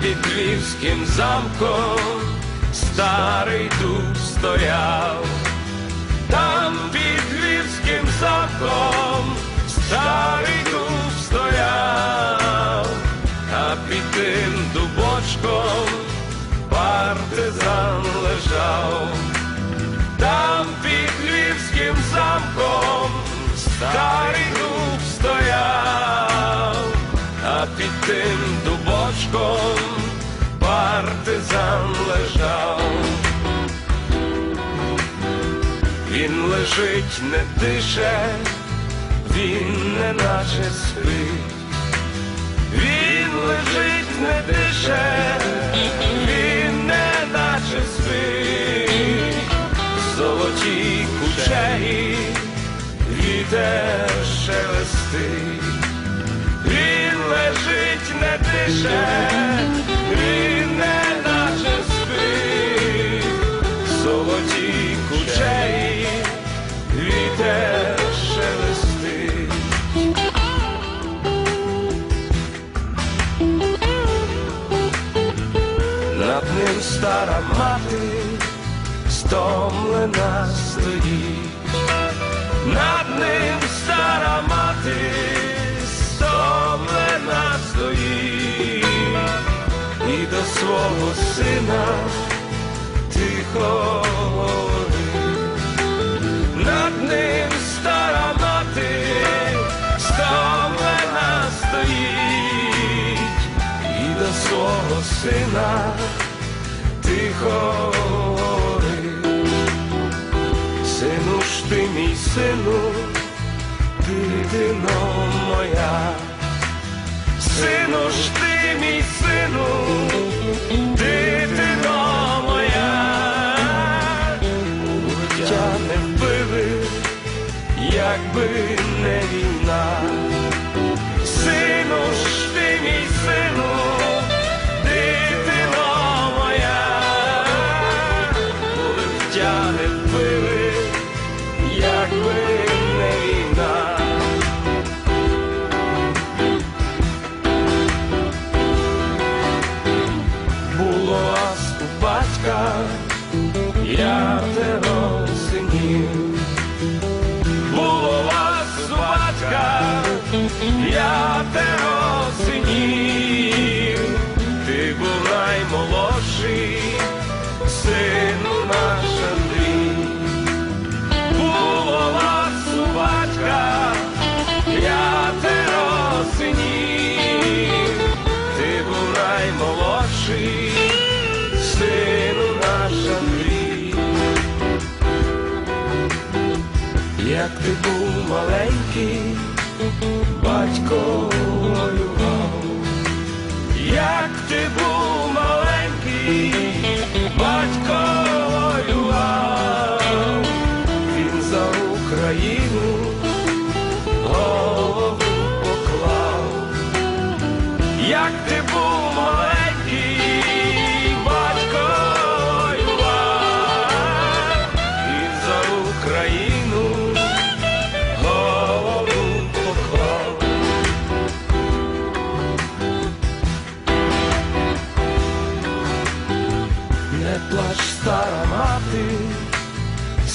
Під Львівським замком старий дуб стояв, там під Львівським замком старий дубочком партизан лежав. Він лежить, не дише, він не наче спить. Він лежить, не дише, він не наче спить. Золоті кучері, вітер шелестить. Дише, він не наче спить. Золоті кучері, вітер шелестить. Над ним стара мати стомлена стоїть, над ним стара свого сина тихо говорить. над ним стара мати стомлена стоїть, і до свого сина тихо говорить. Сину ж ти мій сину, дитино моя, сину ж ти мій сину, дитино моя, Тя не вбили, якби не війна. П'ятеро синів. Було вас у батька, п'ятеро синів. Ти був наймолодший, сину Як ти був маленький, батько воював, як ти був маленький,